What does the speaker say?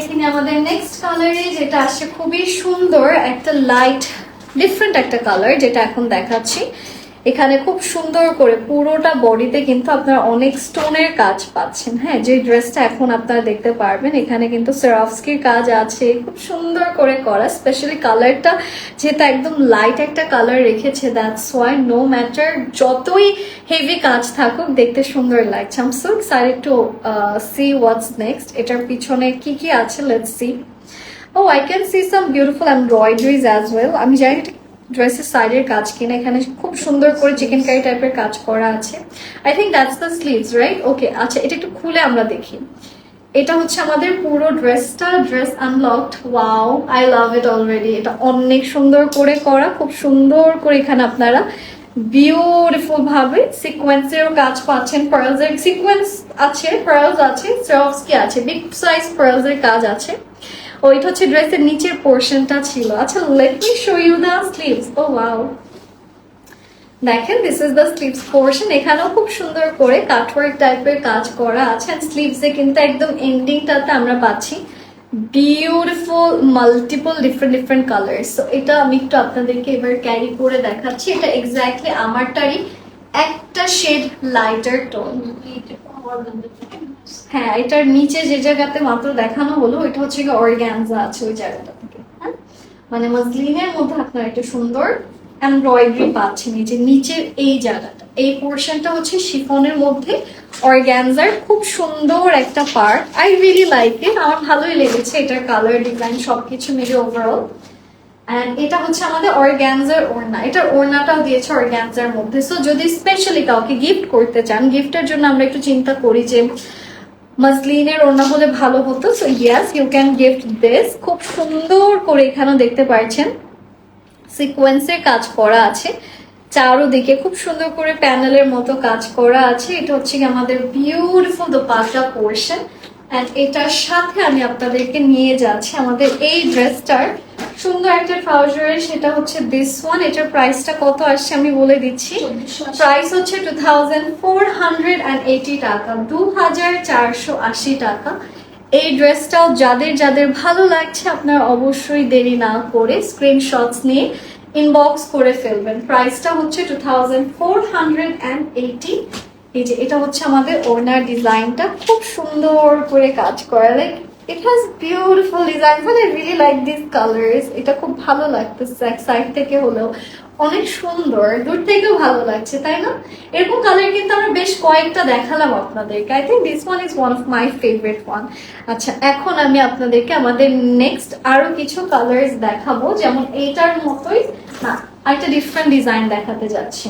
দেখে আমাদের নেক্সট কালারে যেটা আসছে খুবই সুন্দর, একটা লাইট ডিফারেন্ট একটা কালার যেটা এখন দেখাচ্ছি। এখানে খুব সুন্দর করে পুরোটা বডিতে কিন্তু আপনারা অনেক স্টোনের কাজ পাচ্ছেন। হ্যাঁ যে ড্রেসটা এখন আপনারা দেখতে পারবেন, এখানে কিন্তু সেরাফস্কির কাজ আছে। খুব সুন্দর করে করা স্পেশালি কালারটা যেটা একদম লাইট একটা কালার রেখেছে দ্যাটস ওয়াই নো ম্যাটার যতই হেভি কাজ থাকুক, দেখতে সুন্দর লাগছে। I'm so excited to see what's next এটার পিছনে কি কি আছে let's see oh I can see some beautiful embroideries as well আমি জানি ড্রেসের সাইডের কাজ কিনা, এখানে খুব সুন্দর করে চিকেন কারি টাইপের কাজ করা আছে। I think that's the sleeves right okay আচ্ছা এটা একটু খুলে আমরা দেখি। এটা হচ্ছে আমাদের পুরো ড্রেসটা dress unlocked wow I love it already এটা অনেক সুন্দর করে করা, খুব সুন্দর করে এখানে আপনারা বিউটিফুল ভাবে সিকোয়েন্সের কাজ পাচ্ছেন। পার্লসের সিকোয়েন্স আছে পার্লস আছে সফস কি আছে বিগ সাইজ পার্লসের কাজ আছে। ওইটা হচ্ছে ড্রেসের নিচের পোর্শনটা ছিল। আচ্ছা let me show you the sleeves oh wow দেখেন this is the sleeves portion এখানেও খুব সুন্দর করে কাটওয়ার্ক টাইপের কাজ করা আছে স্লিভসে কিন্তু একদম এন্ডিংটাতে আমরা পাচ্ছি beautiful multiple different different colour so এটা আমি একটু আপনাদেরকে এবার ক্যারি করে দেখাচ্ছি। এটা এক্স্যাক্টলি আমারটারই একটা শেড লাইটার টোন হ্যাঁ এটার নিচে যে জায়গাতে মাত্র দেখানো হলো ওইটা হচ্ছে কি অর্গ্যানজা আছে ওই জায়গাটা থেকে হ্যাঁ? মানে মসলিনের মধ্যে আপনার একটা সুন্দর এমব্রয়ডারি পাচ্ছেন, এই যে নিচের এই জায়গাটা। এই পোর্শনটা হচ্ছে শিফনের মধ্যে অর্গ্যানজার খুব সুন্দর একটা part I really like it আমার ভালোই লেগেছে এটার কালার ডিজাইন সবকিছু মিলে ওভারঅল অ্যান্ড এটা হচ্ছে আমাদের অর্গ্যানজার ওড়না। এটার ওড়নাটাও দিয়েছে অর্গ্যানজার মধ্যে। সো যদি স্পেশালি কাউকে গিফট করতে চান গিফটের জন্য আমরা একটু চিন্তা করি যে মাসলিনের ওড়না হলে ভালো হতো। So yes you can gift this খুব সুন্দর করে এখানেও দেখতে পাচ্ছেন সিকোয়েন্সের কাজ করা আছে। চারোদিকে খুব সুন্দর করে প্যানেলের মতো কাজ করা আছে। এটা হচ্ছে আমাদের বিউটিফুল দোপাটা পোর্শন অ্যান্ড এটার সাথে আমি আপনাদেরকে নিয়ে যাচ্ছি। আমাদের এই ড্রেসটার সুন্দর একটা ট্রাউজার সেটা হচ্ছে দিস ওয়ান এটার প্রাইসটা কত আসছে আমি বলে দিচ্ছি। প্রাইস হচ্ছে two thousand four hundred and eighty টাকা দু হাজার চারশো আশি টাকা। এই ড্রেসটাও যাদের যাদের ভালো লাগছে আপনার অবশ্যই দেরি না করে স্ক্রিনশটস নিয়ে ইনবক্স করে ফেলবেন। প্রাইসটা হচ্ছে two thousand four hundred and eighty এই যে এটা হচ্ছে আমাদের ওনার ডিজাইনটা খুব সুন্দর করে কাজ করা like it has beautiful design I really like this colours এটা খুব ভালো লাগতেছে এক সাইড থেকে হলেও। অনেক সুন্দর। দূর থেকেও ভালো লাগছে, তাই না? এরকম কালার কিন্তু আমরা বেশ কয়েকটা দেখালাম আপনাদেরকে। I think this one is one of my favourite one আচ্ছা এখন আমি আপনাদেরকে আমাদের নেক্সট আরও কিছু কালার্স দেখাবো। যেমন এইটার মতোই, না, আরেকটা ডিফারেন্ট ডিজাইন দেখাতে যাচ্ছি।